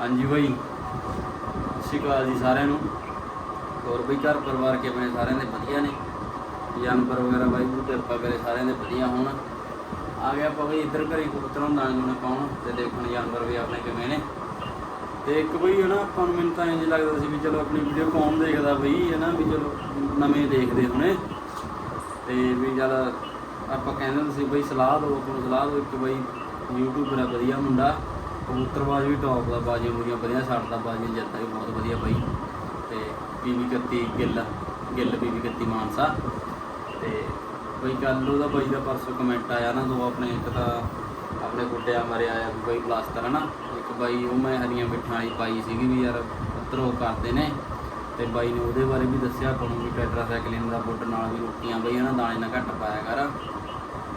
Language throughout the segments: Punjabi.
ਹਾਂਜੀ ਬਾਈ। ਸਤਿ ਸ਼੍ਰੀ ਅਕਾਲ ਜੀ ਸਾਰਿਆਂ ਨੂੰ। ਹੋਰ ਬਈ, ਘਰ ਪਰਿਵਾਰ ਕਿਵੇਂ ਸਾਰਿਆਂ ਦੇ ਵਧੀਆ ਨੇ? ਜਾਨਵਰ ਵਗੈਰਾ ਬਾਈ ਨੂੰ ਕਿਰਪਾ ਕਰੇ ਸਾਰਿਆਂ ਦੇ ਵਧੀਆ ਹੋਣ। ਆ ਗਿਆ ਆਪਾਂ ਬਈ ਇੱਧਰ ਘਰੇ ਕਬੂਤਰਾਂ ਨੂੰ ਦਾਣੇ ਦੂਣੇ ਪਾਉਣ ਤੇ ਦੇਖਣ ਜਾਨਵਰ ਵੀ ਆਪਣੇ ਕਿਵੇਂ ਨੇ। ਤੇ ਇੱਕ ਬਈ ਹਨਾ, ਆਪਾਂ ਨੂੰ ਮੈਨੂੰ ਤਾਂ ਇੰਜ ਲੱਗਦਾ ਸੀ ਵੀ ਚਲੋ ਆਪਣੀ ਵੀਡੀਓ ਕੌਣ ਦੇਖਦਾ ਬਈ, ਹਨਾ, ਵੀ ਚਲੋ ਨਵੇਂ ਦੇਖਦੇ ਹੋਣੇ। ਤੇ ਵੀ ਜਦ ਆਪਾਂ ਕਹਿੰਦੇ ਸੀ, ਬਈ ਸਲਾਹ ਦਿਓ ਆਪਾਂ ਨੂੰ ਸਲਾਹ ਦਿਓ ਇੱਕ ਬਈ ਯੂਟਿਊਬਰ ਆ, ਵਧੀਆ ਮੁੰਡਾ। ਕਬੂਤਰਬਾਜ਼ ਵੀ ਟੌਪ ਦਾ, ਬਾਜ਼ੀਆਂ ਬੁਰੀਆਂ ਵਧੀਆ ਛੱਡਦਾ ਬਾਜ਼ੀਆਂ ਜਿੱਤਦਾ ਵੀ ਬਹੁਤ ਵਧੀਆ ਬਈ। ਤੇ ਪੀਵੀ 31 ਗਿੱਲ ਗਿੱਲ ਪੀਵੀ 31 ਮਾਨਸਾ। ਤੇ ਬਈ ਕੱਲ ਉਹਦਾ ਬਾਈ ਦਾ ਪਰਸੋਂ ਕਮੈਂਟ ਆਇਆ ਨਾ, ਦੋ ਆਪਣੇ ਇੱਕ ਤਾਂ ਆਪਣੇ ਗੁੱਡਿਆ ਮਰਿਆ ਆ ਵੀ ਬਈ ਪਲਾਸਟਰ ਹੈ ਨਾ ਇੱਕ ਬਾਈ ਉਹ ਮੈਂ ਹਰੀਆਂ ਮਿੱਠਾਂ ਵਾਲੀ ਪਾਈ ਸੀਗੀ ਵੀ ਯਾਰ ਪੁੱਤਰ ਕਰਦੇ ਨੇ। ਤੇ ਬਾਈ ਨੇ ਉਹਦੇ ਬਾਰੇ ਵੀ ਦੱਸਿਆ, ਆਪਾਂ ਨੂੰ ਵੀ ਟੈਟਰਾਸਾਈਕਲਿਨ ਦਾ ਬੁੱਟ ਨਾਲ ਵੀ ਰੋਟੀਆਂ ਬਈ, ਹਨਾ, ਦਾਣੇ ਨਾਲ ਘੱਟ ਪਾਇਆ ਕਰ।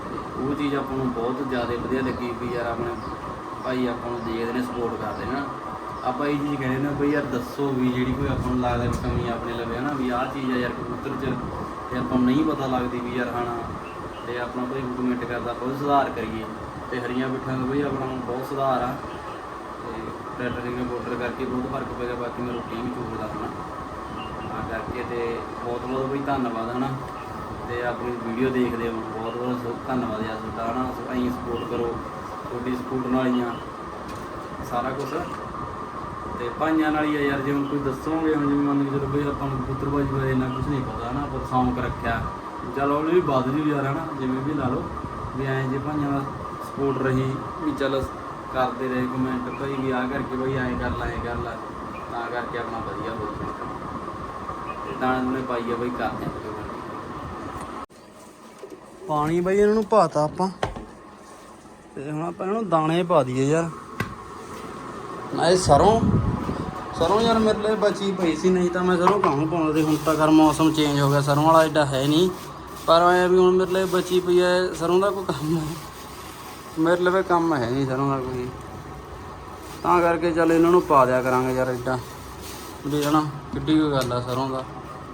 ਤੇ ਉਹ ਚੀਜ਼ ਆਪਾਂ ਨੂੰ ਬਹੁਤ ਜ਼ਿਆਦਾ ਵਧੀਆ ਲੱਗੀ ਵੀ ਯਾਰ ਆਪਣੇ ਭਾਈ ਆਪਾਂ ਨੂੰ ਦੇਖਦੇ ਨੇ ਸਪੋਰਟ ਕਰਦੇ ਨੇ ਨਾ। ਆਪਾਂ ਇਹ ਚੀਜ਼ ਕਹਿੰਦੇ ਨੇ ਬਈ ਯਾਰ ਦੱਸੋ ਵੀ ਜਿਹੜੀ ਕੋਈ ਆਪਾਂ ਨੂੰ ਲੱਗਦਾ ਵੀ ਕਮੀ ਆਪਣੇ ਲਵੇ ਹਨਾ, ਵੀ ਆਹ ਚੀਜ਼ ਆ ਯਾਰ ਕਬੂਤਰ 'ਚ, ਤੇ ਆਪਾਂ ਨੂੰ ਨਹੀਂ ਪਤਾ ਲੱਗਦੀ ਵੀ ਯਾਰ ਹਨਾ, ਤੇ ਆਪਣਾ ਕੋਈ ਕਮੈਂਟ ਕਰਦਾ ਆਪਾਂ ਸੁਧਾਰ ਕਰੀਏ। ਤੇ ਹਰੀਆਂ ਬਿਠਾਂ ਦਾ ਬਈ ਆਪਣਾ ਬਹੁਤ ਸੁਧਾਰ ਆ। ਤੇ ਟੈਟਰਿੰਗ ਬੋਰਡਰ ਕਰਕੇ ਬਹੁਤ ਫ਼ਰਕ ਪੈ ਗਿਆ, ਬਾਕੀ ਮੈਂ ਰੋਟੀ ਵੀ ਚੂਰਦਾ ਹਨਾ ਆ ਕਰਕੇ ਤੇ ਬਹੁਤ ਬਹੁਤ ਬਈ ਧੰਨਵਾਦ ਹਨਾ। ਤੇ ਆਪਣੀ ਵੀਡੀਓ ਦੇਖਦੇ ਹੋ ਬਹੁਤ ਬਹੁਤ ਧੰਨਵਾਦ ਯਾਰ ਤੁਹਾਡਾ ਹਨਾ ਅਸੀਂ ਸਪੋਰਟ ਕਰੋ। ਤੁਹਾਡੀ ਸਪੋਰਟ ਨਾਲ ਹੀ ਆ। ਸਾਰਾ ਕੁਝ ਤੇ ਭਾਈਆਂ ਨਾਲ ਹੀ ਆ ਯਾਰ, ਜੇ ਹੁਣ ਕੋਈ ਦੱਸੋਗੇ, ਹੁਣ ਜਿਵੇਂ ਮੰਨ ਕੇ ਚਲੋ ਬਈ ਆਪਾਂ ਨੂੰ ਕਬੂਤਰਬਾਜੀ ਬਾਰੇ ਇੰਨਾ ਕੁਝ ਨਹੀਂ ਪਤਾ, ਹਨਾ, ਆਪਾਂ ਸ਼ੌਂਕ ਰੱਖਿਆ। ਚਲੋ ਉਹਨੇ ਵੀ ਵੱਧ ਯਾਰ, ਹਨਾ, ਜਿਵੇਂ ਵੀ ਲਾ ਲਓ, ਵੀ ਐਂ ਜੇ ਭਾਈਆਂ ਦਾ ਸਪੋਰਟ ਰਹੀ, ਵੀ ਚਲ ਕਰਦੇ ਰਹੇ ਕਮੈਂਟ ਭਾਈ ਵੀ ਆ ਕਰਕੇ ਬਈ ਐਂ ਕਰ ਲਾ, ਐਂ ਕਰ ਲਾ, ਤਾਂ ਕਰਕੇ ਆਪਣਾ ਵਧੀਆ ਹੋ ਜਾਊਗਾ ਤੇ ਦਾਣੇ ਦੂਣੇ ਪਾਈਏ ਬਈ ਕਰਦੇ ਪਾਣੀ ਬਾਈ ਇਹਨਾਂ ਨੂੰ ਪਾਤਾ ਆਪਾਂ। ਤੇ ਹੁਣ ਆਪਾਂ ਇਹਨਾਂ ਦਾਣੇ ਪਾ ਦਈਏ ਯਾਰ। ਨਾ ਇਹ ਸਰੋਂ ਸਰੋਂ ਯਾਰ ਮੇਰੇ ਲਈ ਬਚੀ ਪਈ ਸੀ, ਨਹੀਂ ਤਾਂ ਮੈਂ ਸਰੋਂ ਕਾਹਨੂੰ ਪਾਉਂਦਾ ਤੇ ਹੁਣ ਤਾਂ ਕਰ ਮੌਸਮ ਚੇਂਜ ਹੋ ਗਿਆ, ਸਰੋਂ ਵਾਲਾ ਏਡਾ ਹੈ ਨਹੀਂ। ਪਰ ਐ ਵੀ ਹੁਣ ਮੇਰੇ ਲਈ ਬਚੀ ਪਈ ਐ, ਸਰੋਂ ਦਾ ਕੋਈ ਕੰਮ ਹੈ। ਮੇਰੇ ਲਈ ਕੰਮ ਹੈ ਨਹੀਂ ਸਰੋਂ ਦਾ ਕੋਈ। ਤਾਂ ਕਰਕੇ ਚੱਲ ਇਹਨਾਂ ਨੂੰ ਪਾ ਦਿਆ ਕਰਾਂਗੇ ਯਾਰ ਏਡਾ ਵੀ ਹਨਾ, ਕਿੱਡੀ ਕੋਈ ਗੱਲ ਆ ਸਰੋਂ ਦਾ।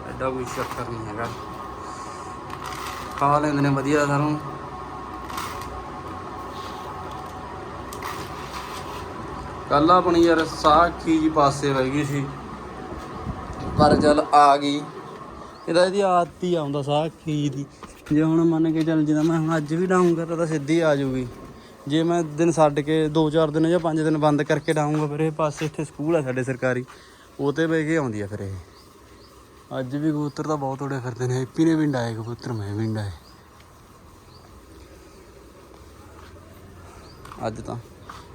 ਐਡਾ ਕੋਈ ਚੱਕਰ ਨਹੀਂ ਹੈਗਾ। ਖਾ ਲੈਂਦੇ ਨੇ ਵਧੀਆ ਸਰੋਂ। ਕੱਲ ਆਪਣੀ ਯਾਰ ਸਾਖੀ ਜੀ ਪਾਸੇ ਰਹਿ ਗਈ ਸੀ। ਪਰ ਚੱਲ ਆ ਗਈ। ਇਹਦਾ ਇਹਦੀ ਆਦਤ ਹੀ ਆਉਂਦਾ ਸਾਖੀ ਦੀ। ਜੇ ਹੁਣ ਮੰਨ ਕੇ ਚੱਲ ਜਦੋਂ ਮੈਂ ਹੁਣ ਅੱਜ ਵੀ ਡਾਊਂ ਕਰਦਾ ਤਾਂ ਸਿੱਧੀ ਆ ਜਾਊਗੀ। ਜੇ ਮੈਂ ਦਿਨ ਛੱਡ ਕੇ 2-4 ਦਿਨ ਜਾਂ 5 ਦਿਨ ਬੰਦ ਕਰਕੇ ਡਾਊਂਗਾ ਫਿਰ ਇਹ ਪਾਸੇ ਇੱਥੇ ਸਕੂਲ ਆ ਸਾਡੇ ਸਰਕਾਰੀ। ਉਹ ਤੇ ਬਹਿ ਕੇ ਆਉਂਦੀ ਆ ਫਿਰ ਇਹ। ਅੱਜ ਵੀ ਕਬੂਤਰ ਤਾਂ ਬਹੁਤ ਉੜੇ ਫਿਰਦੇ ਨੇ। ਹੈਪੀ ਨੇ ਵੀ ਡਾਏ ਕਬੂਤਰ, ਮੈਂ ਵੀ ਡਾਏ। ਅੱਜ ਤਾਂ।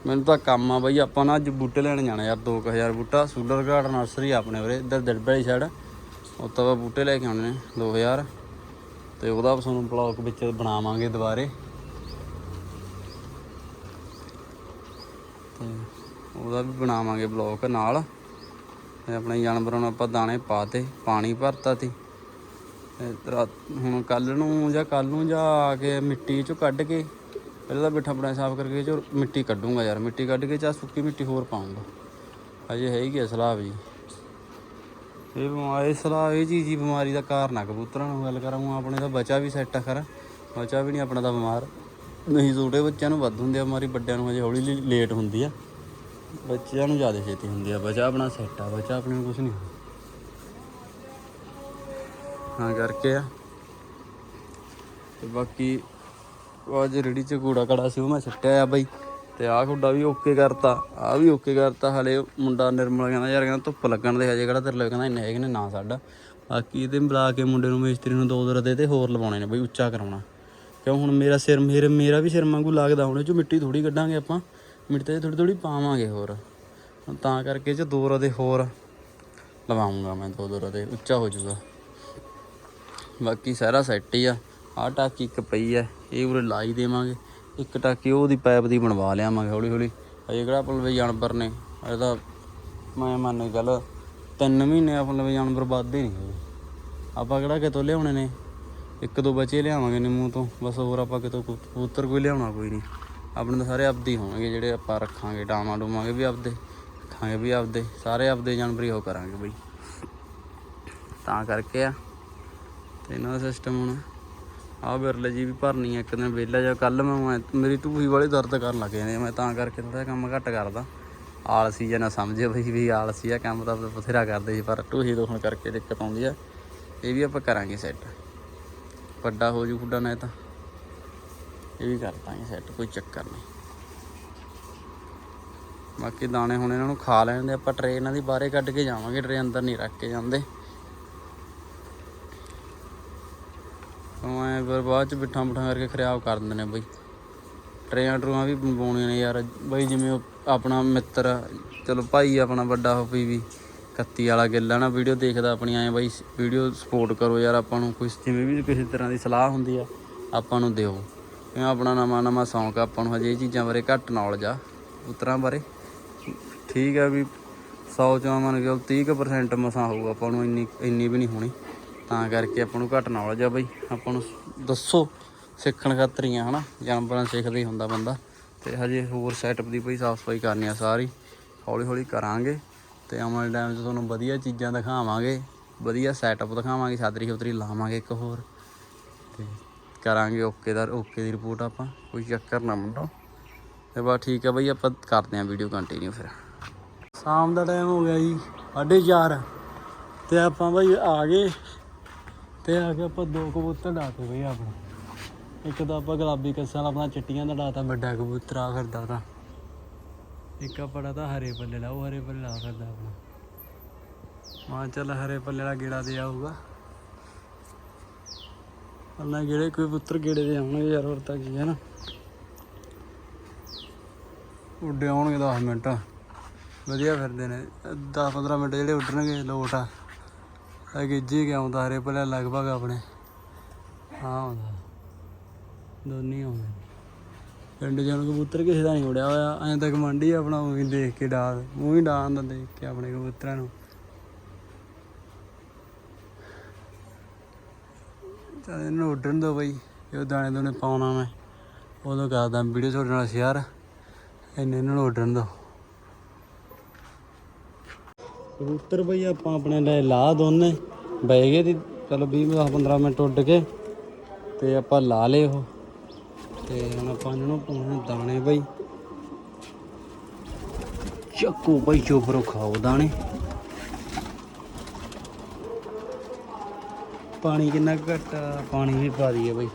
ਮੈਨੂੰ ਤਾਂ ਕੰਮ ਆ ਬਈ, ਆਪਾਂ ਨਾ ਅੱਜ ਬੂਟੇ ਲੈਣ ਜਾਣਾ ਯਾਰ 2000 ਬੂਟਾ। ਸੂਲਰ ਘਾਟ ਨਰਸਰੀ ਆਪਣੇ ਉਰੇ ਇੱਧਰ ਦੜਬੜੀ ਸਾਈਡ ਉੱਥੇ ਆਪਾਂ ਬੂਟੇ ਲੈ ਕੇ ਆਉਣੇ ਨੇ 2000 ਤੇ ਉਹਦਾ ਤੁਹਾਨੂੰ ਬਲੌਗ ਵਿੱਚ ਬਣਾਵਾਂਗੇ ਦੁਬਾਰੇ। ਤੇ ਉਹਦਾ ਵੀ ਬਣਾਵਾਂਗੇ ਬਲੌਗ ਨਾਲ। ਤੇ ਆਪਣੇ ਜਾਨਵਰਾਂ ਨੂੰ ਆਪਾਂ ਦਾਣੇ ਪਾਤੇ, ਪਾਣੀ ਭਰਤਾ ਤੀ ਤੇ ਰਾਤ- ਹੁਣ ਕੱਲ ਨੂੰ ਜਾਂ ਕੱਲ ਨੂੰ ਜਾਂ ਆ ਕੇ ਮਿੱਟੀ ਚੋਂ ਕੱਢ ਕੇ ਪਹਿਲਾਂ ਤਾਂ ਬਿੱਠਾ ਬਣਾ ਸਾਫ਼ ਕਰਕੇ ਚੋ ਮਿੱਟੀ ਕੱਢੂੰਗਾ ਯਾਰ, ਮਿੱਟੀ ਕੱਢ ਕੇ ਚਾ ਸੁੱਕੀ ਮਿੱਟੀ ਹੋਰ ਪਾਉਂਗਾ ਅਜੇ ਹੈਗੀ ਹੈ ਸਲਾਹ ਜੀ ਇਹ ਬਿਮਾਰੀ ਸਲਾਹ, ਇਹ ਚੀਜ਼ ਹੀ ਬਿਮਾਰੀ ਦਾ ਕਾਰਨ ਆ ਕਬੂਤਰਾਂ ਨੂੰ ਗੱਲ ਕਰਾਂ ਆਪਣੇ ਤਾਂ ਬਚਾ ਵੀ ਸੈੱਟ ਆ ਖਰਾ। ਬਚਾ ਵੀ ਨਹੀਂ ਆਪਣਾ ਤਾਂ ਬਿਮਾਰ। ਨਹੀਂ ਛੋਟੇ ਬੱਚਿਆਂ ਨੂੰ ਵੱਧ ਹੁੰਦੀ ਆ, ਬਿਮਾਰੀ ਵੱਡਿਆਂ ਨੂੰ ਹਜੇ ਹੌਲੀ ਲੇਟ ਹੁੰਦੀ ਆ। ਬੱਚਿਆਂ ਨੂੰ ਜ਼ਿਆਦਾ ਛੇਤੀ ਹੁੰਦੀ ਆ, ਬਚਾ ਆਪਣਾ ਸੈੱਟ ਆ, ਬੱਚਾ ਆਪਣੇ ਨੂੰ ਕੁਝ ਨਹੀਂ। ਹਾਂ, ਕਰਕੇ ਆ। ਤੇ ਬਾਕੀ ਅੱਜ ਰੇੜੀ ਚ ਕੂੜਾ ਕੜਾ ਸੀ, ਉਹ ਮੈਂ ਸੁੱਟਿਆ ਆ ਬਾਈ। ਤੇ ਆਹ ਖੁੱਡਾ ਵੀ ਓਕੇ ਕਰਤਾ ਆ ਵੀ ਓਕੇ ਕਰਤਾ। ਹਲੇ ਮੁੰਡਾ ਨਿਰਮਲ ਕਹਿੰਦਾ, ਯਾਰ ਕਹਿੰਦਾ ਧੁੱਪ ਲੱਗਣ ਦੇ ਹਜੇ, ਕਿਹੜਾ ਤੇਰੇ ਲਈ ਕਹਿੰਦਾ ਇੰਨੇ ਹੈਗੇ ਨੇ, ਨਾ ਸਾਡਾ ਬਾਕੀ ਇਹਦੇ ਬੁਲਾ ਕੇ ਮੁੰਡੇ ਨੂੰ, ਮਿਸਤਰੀ ਨੂੰ ਦੋ ਦੋ ਦੇ ਤੇ ਹੋਰ ਲਵਾਉਣੇ ਨੇ ਬਈ, ਉੱਚਾ ਕਰਾਉਣਾ। ਕਿਉਂ ਹੁਣ ਮੇਰਾ ਸਿਰ, ਮੇਰੇ, ਮੇਰਾ ਵੀ ਸਿਰ ਵਾਂਗੂ ਲੱਗਦਾ, ਹੁਣ ਇਹ ਚੋਂ ਮਿੱਟੀ ਥੋੜੀ ਕੱਢਾਂਗੇ ਆਪਾਂ। ਮਿੱਟੀ ਤੇ ਥੋੜੀ ਥੋੜੀ ਪਾਵਾਂਗੇ ਹੋਰ। ਤਾਂ ਕਰਕੇ ਚ ਦੋ ਰਦੇ ਹੋਰ ਲਵਾਉਂਗਾ ਮੈਂ, ਦੋ ਦੋ ਰਦੇ, ਉੱਚਾ ਹੋ ਜੂਗਾ ਬਾਕੀ ਸਾਰਾ ਸੈੱਟ ਹੀ ਆ। ਆਹ ਟਾਕੀ ਇੱਕ ਪਈ ਹੈ ਇਹ ਉਰੇ ਲਾਈ ਦੇਵਾਂਗੇ। ਇੱਕ ਟਾਕੀ ਉਹਦੀ ਪਾਈਪ ਦੀ ਬਣਵਾ ਲਿਆਵਾਂਗੇ ਹੌਲੀ ਹੌਲੀ। ਅਜੇ ਕਿਹੜਾ ਪਲਵੇ ਜਾਨਵਰ ਨੇ ਇਹਦਾ ਮੈਂ ਮੰਨ ਕੇ ਚੱਲ ਤਿੰਨ ਮਹੀਨੇ ਆਪਾਂ ਜਾਨਵਰ ਵੱਧਦੇ ਨਹੀਂ ਹੈਗੇ। ਆਪਾਂ ਕਿਹੜਾ ਕਿਤੋਂ ਲਿਆਉਣੇ ਨੇ? ਇੱਕ ਦੋ ਬੱਚੇ ਲਿਆਵਾਂਗੇ ਨਿੰਮੂ ਤੋਂ, ਬਸ ਹੋਰ ਆਪਾਂ ਕਿਤੋਂ ਕਬੂ- ਕਬੂਤਰ ਕੋਈ ਲਿਆਉਣਾ ਕੋਈ ਨਹੀਂ। ਆਪਣੇ ਤਾਂ ਸਾਰੇ ਆਪਦੇ ਹੀ ਹੋਣਗੇ, ਜਿਹੜੇ ਆਪਾਂ ਰੱਖਾਂਗੇ, ਡਾਵਾਂ ਡੂਵਾਂਗੇ ਵੀ ਆਪਦੇ, ਰੱਖਾਂਗੇ ਵੀ ਆਪਦੇ, ਸਾਰੇ ਆਪਦੇ ਜਾਨਵਰ ਹੀ ਉਹ ਕਰਾਂਗੇ ਬਈ। ਤਾਂ ਕਰਕੇ ਆ, ਤੇ ਇਹਨਾਂ ਦਾ ਸਿਸਟਮ ਹੁਣ ਆਹ ਬਿਰਲੇ ਜੀ ਵੀ ਭਰਨੀ ਆ ਇੱਕ ਦਿਨ ਵਿਹਲਾ ਜਾ ਕੱਲ ਮੈਂ ਮੇਰੀ ਟੂਹੀ ਵਾਲੇ ਦਰਦ ਕਰਨ ਲੱਗ ਜਾਂਦੇ ਆ, ਮੈਂ ਤਾਂ ਕਰਕੇ ਥੋੜਾ ਕੰਮ ਘੱਟ ਕਰਦਾ। ਆਲਸੀ ਜਾਂ ਨਾ ਸਮਝੇ ਬਈ ਵੀ ਆਲਸੀ ਆ। ਕੰਮ ਤਾਂ ਬਥੇਰਾ ਕਰਦੇ ਸੀ ਪਰ ਢੂਹੀ ਦੁਖਣ ਕਰਕੇ ਦਿੱਕਤ ਆਉਂਦੀ ਆ। ਇਹ ਵੀ ਆਪਾਂ ਕਰਾਂਗੇ ਸੈੱਟ ਵੱਡਾ ਹੋ ਜੂ ਖੁੱਡਾ ਨਾ ਤਾਂ। ਇਹ ਵੀ ਕਰ ਦਾਂਗੇ ਸੈੱਟ ਕੋਈ ਚੱਕਰ ਨਹੀਂ। ਬਾਕੀ ਦਾਣੇ ਹੁਣ ਇਹਨਾਂ ਨੂੰ ਖਾ ਲੈਣ ਦੇ। ਆਪਾਂ ਟਰੇ ਇਹਨਾਂ ਦੀ ਬਾਹਰੇ ਕੱਢ ਕੇ ਜਾਵਾਂਗੇ। ਟਰੇ ਅੰਦਰ ਨਹੀਂ ਰੱਖ ਕੇ ਜਾਂਦੇ। ਮੈਂ ਫਿਰ ਬਾਅਦ ਚ ਬਿਠਾ ਬਿਠਾ ਕਰਕੇ ਖਰਾਬ ਕਰ ਦਿੰਦੇ ਨੇ ਬਈ। ਟਰੇਆਂ ਟਰੂਆਂ ਵੀ ਬਣਵਾਉਣੀਆਂ ਨੇ ਯਾਰ। ਬਈ ਜਿਵੇਂ ਉਹ ਆਪਣਾ ਮਿੱਤਰ, ਚਲੋ ਭਾਈ ਆਪਣਾ ਵੱਡਾ ਹੋ ਪਈ ਵੀ, ਕੱਤੀ ਵਾਲਾ ਗਿੱਲਾ ਨਾ, ਵੀਡੀਓ ਦੇਖਦਾ ਆਪਣੀ ਐ ਬਈ, ਵੀਡੀਓ ਸਪੋਰਟ ਕਰੋ ਯਾਰ ਆਪਾਂ ਨੂੰ ਕੁਛ ਜਿਵੇਂ ਵੀ ਕਿਸੇ ਤਰ੍ਹਾਂ ਦੀ ਸਲਾਹ ਹੁੰਦੀ ਆ, ਆਪਾਂ ਨੂੰ ਦਿਓ। ਇਹ ਆਪਣਾ ਨਵਾਂ ਨਵਾਂ ਸ਼ੌਂਕ ਆ, ਆਪਾਂ ਨੂੰ ਹਜੇ ਇਹ ਚੀਜ਼ਾਂ ਬਾਰੇ ਘੱਟ ਨੌਲੇਜ ਆ, ਉਤਰਾਂ ਬਾਰੇ। ਠੀਕ ਆ ਵੀ 100 ਚੋਂ ਮੰਨ ਕੇ 30% ਮਸਾਂ ਹੋਊਗਾ ਆਪਾਂ ਨੂੰ, ਇੰਨੀ ਇੰਨੀ ਵੀ ਨਹੀਂ ਹੋਣੀ। ਤਾਂ ਕਰਕੇ ਆਪਾਂ ਨੂੰ ਘੱਟ ਨੌਲੇਜ ਆ ਬਈ। ਆਪਾਂ ਨੂੰ ਦੱਸੋ, ਸਿੱਖਣ ਖਾਤਰ ਹੀ ਆ ਹਨਾ? ਜਾਨਵਰਾਂ ਸਿੱਖਦਾ ਹੀ ਹੁੰਦਾ ਬੰਦਾ। ਤੇ ਹਜੇ ਹੋਰ ਸੈਟਅਪ ਦੀ ਬਈ ਸਾਫ਼ ਸਫ਼ਾਈ ਕਰਨੀ ਆ ਸਾਰੀ। ਹੌਲੀ ਹੌਲੀ ਕਰਾਂਗੇ ਤੇ ਆਉਣ ਵਾਲੇ ਟਾਈਮ 'ਚ ਤੁਹਾਨੂੰ ਵਧੀਆ ਚੀਜ਼ਾਂ ਦਿਖਾਵਾਂਗੇ। ਵਧੀਆ ਸੈਟਅਪ ਦਿਖਾਵਾਂਗੇ ਸਾਦਰੀ ਖੁਦਰੀ ਲਾਵਾਂਗੇ ਇੱਕ ਹੋਰ। ਤੇ ਕਰਾਂਗੇ ਓਕੇ ਦਾ ਓਕੇ ਦੀ ਰਿਪੋਰਟ ਆਪਾਂ। ਕੋਈ ਚੱਕਰ ਨਾ ਮੰਨੋ ਤੇ ਬਸ ਠੀਕ ਆ ਬਈ, ਆਪਾਂ ਕਰਦੇ ਆਂ ਵੀਡੀਓ ਕੰਟੀਨਿਊ ਫਿਰ। ਸ਼ਾਮ ਦਾ ਟਾਈਮ ਹੋ ਗਿਆ ਜੀ 4:30 ਤੇ ਆਪਾਂ ਬਈ ਆ ਗਏ। ਤੇ ਆ ਕੇ ਆਪਾਂ ਦੋ ਕਬੂਤਰ ਡਾਤੇ ਬਈ ਆਪਣੇ। ਇੱਕ ਤਾਂ ਆਪਾਂ ਗੁਲਾਬੀ ਕੱਸਾਂ ਆਪਣਾ ਚਿੱਟੀਆਂ ਦਾ ਡਾਤਾ ਵੱਡਾ ਕਬੂਤਰ ਆ ਫਿਰਦਾ ਤਾਂ ਇੱਕ ਆਪਣਾ ਤਾਂ ਹਰੇ ਪੱਲੇ ਦਾ, ਉਹ ਹਰੇ ਪੱਲੇ ਲਾ ਫਿਰਦਾ ਆਪਣਾ। ਮਾਂ ਚੱਲ ਹਰੇ ਪੱਲੇ ਵਾਲਾ ਗੇੜਾ ਦੇ ਆਊਗਾ। ਅੱਲਾ ਗੇੜੇ, ਕੋਈ ਪੁੱਤਰ ਗੇੜੇ ਦੇ ਆਉਣਗੇ ਯਾਰ, ਹੋਰ ਤਾਂ ਕੀ ਹੈ ਨਾ। ਉੱਡੇ ਆਉਣਗੇ 10 ਮਿੰਟ। ਵਧੀਆ ਫਿਰਦੇ ਨੇ। 10 15 ਮਿੰਟ ਜਿਹੜੇ ਉੱਡਣਗੇ, ਲੋਟ ਆ। ਗਿੱਜੀ ਕੇ ਆਉਂਦਾ, ਹਰੇ ਪੱਲੇ ਲਗਭਗ ਆਪਣੇ। ਹਾਂ ਆਉਂਦਾ। ਦੋਨੇ ਆਉਂਦੇ। ਪਿੰਡ ਜਾਣ ਕਬੂਤਰ ਕਿਸੇ ਦਾ ਨਹੀਂ ਉੜਿਆ ਹੋਇਆ। ਐਂ ਤੱਕ ਮੰਡੀ ਆਪਣਾ ਉਹ ਦੇਖ ਕੇ ਡਾਲ ਉਹ ਵੀ ਡਾਲ ਦਾ ਦੇਖ ਕੇ ਆਪਣੇ ਕਬੂਤਰਾਂ ਨੂੰ। ਚੱਲ ਇਹਨੂੰ ਉੱਡਣ ਦੋ ਬਈ, ਇਹ ਦਾਣੇ ਦੋਨੇ ਪਾਉਣਾ ਮੈਂ। ਉਦੋਂ ਕਰਦਾ ਵੀਡੀਓ ਤੁਹਾਡੇ ਨਾਲ ਸ਼ੇਅਰ। ਇੰਨੇ ਇਹਨਾਂ ਨੂੰ ਉੱਡਣ ਦੋ। ਕਬੂਤਰ ਬਈ, ਆਪਾਂ ਆਪਣੇ ਲੈ ਲਾ ਦੋਨੇ। ਬਹਿ ਗਏ ਤੇ ਚਲੋ 20 10 15 ਮਿੰਟ ਉੱਡ ਕੇ। ਤੇ ਆਪਾਂ ਲਾ ਲਏ ਉਹ। ਤੇ ਹੁਣ ਆਪਾਂ ਇਹਨਾਂ ਨੂੰ ਪਾਉਣੇ ਦਾਣੇ ਬਈ। ਚੱਕੋ ਬਈ ਚੋਬਰੋ ਖਾਓ ਦਾਣੇ। ਪਾਣੀ ਕਿੰਨਾ ਕੁ ਘੱਟ ਪਾਣੀ ਵੀ ਪਾ ਦਈਏ ਬਈ।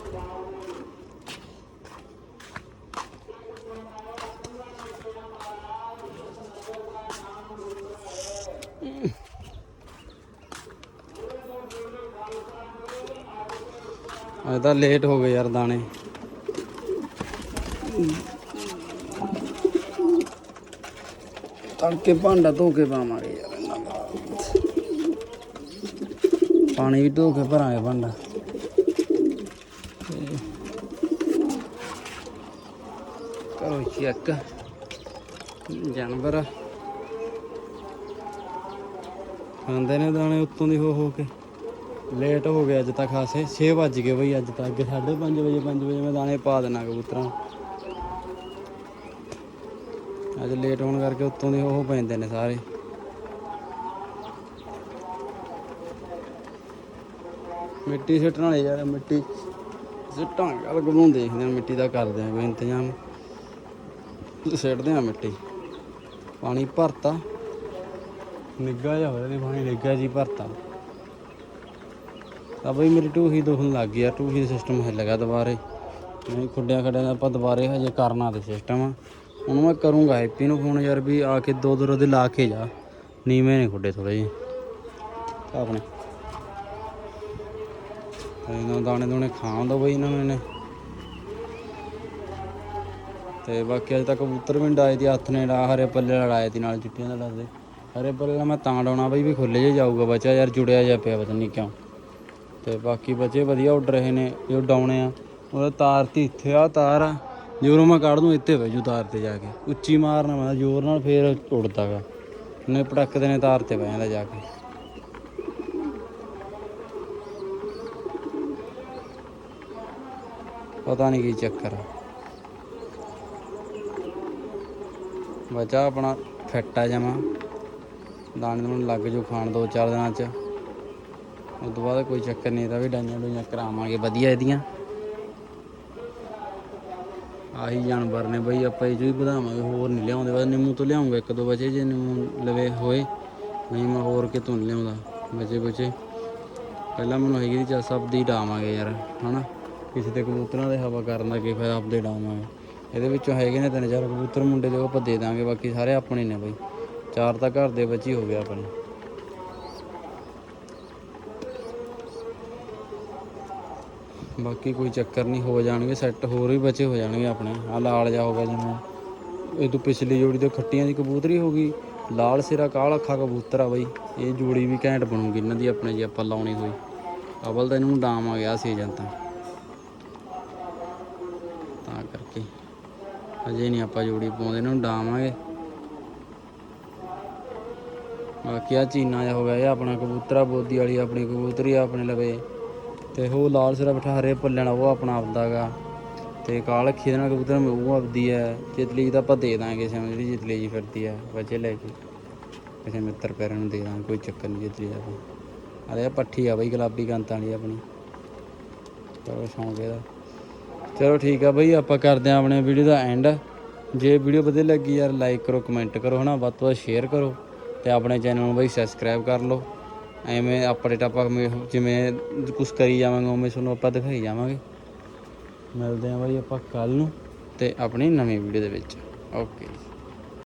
ਅੱਜ ਤਾਂ ਲੇਟ ਹੋ ਗਏ ਯਾਰ ਦਾਣੇ। ਤੜਕੇ ਭਾਂਡਾ ਧੋ ਕੇ ਪਾਵਾਂਗੇ ਯਾਰ ਪਾਣੀ ਵੀ ਧੋ ਕੇ ਭਰਾਂਗੇ ਭਾਂਡਾ। ਤੇ ਕਰੋ ਚੈੱਕ ਜਾਨਵਰ। ਖਾਂਦੇ ਨੇ ਦਾਣੇ ਉੱਤੋਂ ਦੀ ਹੋ ਹੋ ਕੇ। ਲੇਟ ਹੋ ਗਿਆ ਅੱਜ ਤਾਂ ਖਾਸੇ 6 ਵੱਜ ਗਏ ਬਈ ਅੱਜ ਤਾਂ, ਅੱਗੇ 5:30 ਵਜੇ 5 ਵਜੇ ਮੈਂ ਦਾਣੇ ਪਾ ਦੇਣਾ ਕਬੂਤਰਾਂ ਅੱਜ ਲੇਟ ਹੋਣ ਕਰਕੇ ਉੱਤੋਂ ਦੇ ਉਹ ਪੈਂਦੇ ਨੇ ਸਾਰੇ। ਮਿੱਟੀ ਸਿੱਟਣ ਵਾਲੇ ਯਾਰ, ਮਿੱਟੀ ਸਿੱਟਾਂਗੇ ਕੱਲ ਨੂੰ ਦੇਖਦੇ ਆ ਮਿੱਟੀ ਦਾ ਕਰਦੇ ਆ ਕੋਈ ਇੰਤਜ਼ਾਮ। ਸਿੱਟਦੇ ਆ ਮਿੱਟੀ। ਪਾਣੀ ਭਰਤਾ। ਨਿੱਗਾ ਜਾ ਹੋਇਆ ਤੇ ਪਾਣੀ ਨਿੱਗਾ ਜੀ ਭਰਤਾ। ਤਾਂ ਬਈ ਮੇਰੀ ਟੂਹੀ ਦੁਖਣ ਲੱਗ ਗਈ ਆ ਟੂਹੀ ਦਾ ਸਿਸਟਮ ਹਿੱਲ ਗਿਆ ਦੁਬਾਰੇ। ਨਹੀਂ ਖੁੱਡਿਆ ਖੜਿਆ ਦਾ ਆਪਾਂ ਦੁਬਾਰੇ ਹਜੇ ਕਰਨਾ ਤੇ ਸਿਸਟਮ ਆ। ਹੁਣ ਮੈਂ ਕਰੂੰਗਾ ਹੈਪੀ ਨੂੰ ਫੋਨ ਯਾਰ ਵੀ ਆ ਕੇ ਦੋ ਦੋ ਰੋਦੇ ਲਾ ਕੇ ਜਾ। ਨੀਵੇਂ ਨੇ ਖੁੱਡੇ ਥੋੜੇ ਜਿਹੇ। ਆਪਣੇ। ਇਹਨਾਂ ਦਾਣੇ ਦੋਣੇ ਖਾਣ ਦੋ ਬਈ ਇਹਨਾਂ ਨੂੰ ਇਹਨੇ। ਤੇ ਬਾਕੀ ਅਜੇ ਤੱਕ ਕਬੂਤਰ ਵੀ ਡਾਏ ਦੀ ਹੱਥ ਨੇ ਡਾ, ਹਰੇ ਪੱਲੇ ਲੜਾਏ ਦੀ ਨਾਲ ਚਿੱਟੀਆਂ ਦਾ ਡਰਦੇ। ਹਰੇ ਪੱਲੇ ਨਾਲ ਮੈਂ ਤਾਂ ਡਾਉਣਾ ਬਈ ਵੀ ਖੁੱਲੇ ਜੇ ਜਾਊਗਾ ਬੱਚਾ ਯਾਰ ਜੁੜਿਆ ਜਾ ਪਿਆ ਪਤਾ ਨਹੀਂ ਕਿਉਂ। ਤੇ ਬਾਕੀ ਬੱਚੇ ਵਧੀਆ ਉੱਡ ਰਹੇ ਨੇ, ਜੋ ਡਾਉਣੇ ਆ। ਉਹਦਾ ਤਾਰ ਤੇ ਇੱਥੇ ਆ, ਤਾਰ ਆ। ਜਦੋਂ ਮੈਂ ਕੱਢ ਦੂੰ, ਇੱਥੇ ਪੈ ਜੂ ਤਾਰ ਤੇ ਜਾ ਕੇ। ਉੱਚੀ ਮਾਰਨਾ ਮੈਂ, ਜ਼ੋਰ ਨਾਲ ਫੇਰ ਉੱਡਦਾਗਾ ਨੇ ਪਟਕਦੇ ਨੇ ਤਾਰ ਤੇ ਪੈ ਜਾਂਦਾ ਜਾ ਕੇ। ਪਤਾ ਨਹੀਂ ਕੀ ਚੱਕਰ ਆ। ਬੱਚਾ ਆਪਣਾ ਫਿੱਟ ਆ ਜਾਵਾਂ ਦਾਣੇ ਨੂੰ ਲੱਗ ਜੂ ਖਾਣ ਦੋ ਚਾਰ ਦਿਨਾਂ ਚ। ਉਸ ਤੋਂ ਬਾਅਦ ਕੋਈ ਚੱਕਰ ਨਹੀਂ ਇਹਦਾ ਵੀ ਡਾਈਆਂ ਡੂਈਆਂ ਕਰਾਵਾਂਗੇ, ਵਧੀਆ ਇਹਦੀਆਂ। ਆਹੀ ਜਾਨਵਰ ਨੇ ਬਈ, ਆਪਾਂ ਇਹ ਜੋ ਹੀ ਵਧਾਵਾਂਗੇ, ਹੋਰ ਨਹੀਂ ਲਿਆਉਂਦੇ। ਬਸ ਨਿੰਮੂ ਤੋਂ ਲਿਆਉਂਗਾ, ਇੱਕ ਦੋ ਬਚੇ ਜੇ ਨਿੰਮੂ ਲਵੇ ਹੋਏ। ਨਹੀਂ ਮੈਂ ਹੋਰ ਕਿਤੋਂ ਨਹੀਂ ਲਿਆਉਂਦਾ, ਬਚੇ ਬਚੇ। ਪਹਿਲਾਂ ਮੈਨੂੰ ਹੈਗੀ ਸੀ ਚੱਲ ਸਭ ਦੀ ਡਾਵਾਂਗੇ ਯਾਰ, ਹਨਾ? ਕਿਸੇ ਤੇ ਕਬੂਤਰਾਂ ਦੇ ਹਵਾ ਕਰਨ ਦਾ ਕੀ ਫਾਇਦਾ ਆਪਦੇ ਡਾਵਾਂਗੇ। ਇਹਦੇ ਵਿੱਚੋਂ ਹੈਗੇ ਨੇ ਤਿੰਨ ਚਾਰ ਕਬੂਤਰ ਮੁੰਡੇ ਦੇ ਉਹ ਆਪਾਂ ਦੇ ਦਾਂਗੇ, ਬਾਕੀ ਸਾਰੇ ਆਪਣੇ ਨੇ ਬਈ। ਚਾਰ ਤਾਂ ਘਰ ਦੇ ਵਿੱਚ ਹੀ ਹੋ ਗਿਆ ਆਪਣੇ। ਬਾਕੀ ਕੋਈ ਚੱਕਰ ਨਹੀਂ, ਹੋ ਜਾਣਗੇ ਸੈੱਟ ਹੋਰ ਵੀ ਬਚੇ ਹੋ ਜਾਣਗੇ ਆਪਣੇ। ਆ ਲਾਲ ਜਾ ਹੋ ਗਿਆ ਜਿਵੇਂ। ਇਹ ਤੋਂ ਪਿਛਲੀ ਜੋੜੀ ਤੋਂ ਖੱਟੀਆਂ ਦੀ ਕਬੂਤਰੀ ਹੋ ਗਈ। ਲਾਲ ਸਿਰਾ ਕਾਲਾ ਅੱਖਾ ਕਬੂਤਰ ਆ ਬਈ। ਇਹ ਜੋੜੀ ਵੀ ਘੈਂਟ ਬਣੂਗੀ ਇਹਨਾਂ ਦੀ ਆਪਣੇ ਜੇ ਆਪਾਂ ਲਾਉਣੀ ਹੋਈ। ਅਵਲ ਤਾਂ ਇਹਨੂੰ ਡਾਮ ਆ ਗਿਆ ਸੀ ਤਾਂ। ਤਾਂ ਕਰਕੇ। ਅਜੇ ਨਹੀਂ ਆਪਾਂ ਜੋੜੀ ਪਾਉਂਦੇ, ਇਹਨਾਂ ਨੂੰ ਡਾਵਾਂਗੇ। ਬਾਕੀ ਆ ਚੀਨਾ ਜਿਹਾ ਹੋ ਗਿਆ, ਇਹ ਆਪਣਾ ਕਬੂਤਰਾ ਬੋਦੀ ਵਾਲੀ ਆਪਣੀ ਕਬੂਤਰੀ ਆਪਣੇ ਲਵੇ। ਤੇ ਉਹ ਲਾਲ ਸਿਰਾ ਬਿਠਾ ਹਰੇ ਪੱਲਣਾ ਉਹ ਆਪਣਾ ਆਪਦਾ ਗਾ। ਤੇ ਕਾਲ ਅੱਖੀ ਦੇ ਨਾਲ ਕਬੂਤਰ ਉਹ ਆਪਦੀ ਹੈ ਜਿਤਲੀ ਤਾਂ ਆਪਾਂ ਦੇ ਦਾਂਗੇ ਕਿਸੇ ਨੂੰ ਜਿਹੜੀ ਜਿਤਲੀ ਜੀ ਫਿਰਦੀ ਹੈ ਬੱਚੇ ਲੈ ਕੇ। ਕਿਸੇ ਮਿੱਤਰ ਪੈਰਾਂ ਨੂੰ ਦੇ ਦਾਂਗੇ, ਕੋਈ ਚੱਕਰ ਨਹੀਂ ਜਿਤਲੀ ਦਾ ਅਰੇ ਆਹ ਪੱਠੀ ਆ ਬਈ, ਗੁਲਾਬੀ ਗੰਤਾਂ ਵਾਲੀ ਆਪਣੀ। ਚਲੋ ਸ਼ੌਂਕ ਇਹਦਾ। ਚਲੋ ਠੀਕ ਆ ਬਈ, ਆਪਾਂ ਕਰਦੇ ਆ ਆਪਣੇ ਵੀਡੀਓ ਦਾ ਐਂਡ ਜੇ ਵੀਡੀਓ ਵਧੀਆ ਲੱਗੀ ਯਾਰ ਲਾਈਕ ਕਰੋ ਕਮੈਂਟ ਕਰੋ, ਹਨਾ। ਵੱਧ ਤੋਂ ਵੱਧ ਸ਼ੇਅਰ ਕਰੋ। ਤੇ ਆਪਣੇ ਚੈਨਲ ਨੂੰ ਬਈ ਸਬਸਕ੍ਰਾਈਬ ਕਰ ਲਓ। ਐਵੇਂ ਅਪਡੇਟ ਆਪਾਂ ਜਿਵੇਂ ਕੁਝ ਕਰੀ ਜਾਵਾਂਗੇ, ਉਵੇਂ ਤੁਹਾਨੂੰ ਆਪਾਂ ਦਿਖਾਈ ਜਾਵਾਂਗੇ। ਮਿਲਦੇ ਆ ਬਾਈ ਆਪਾਂ ਕੱਲ ਨੂੰ ਤੇ ਆਪਣੀ ਨਵੀਂ ਵੀਡੀਓ ਦੇ ਵਿੱਚ। ਓਕੇ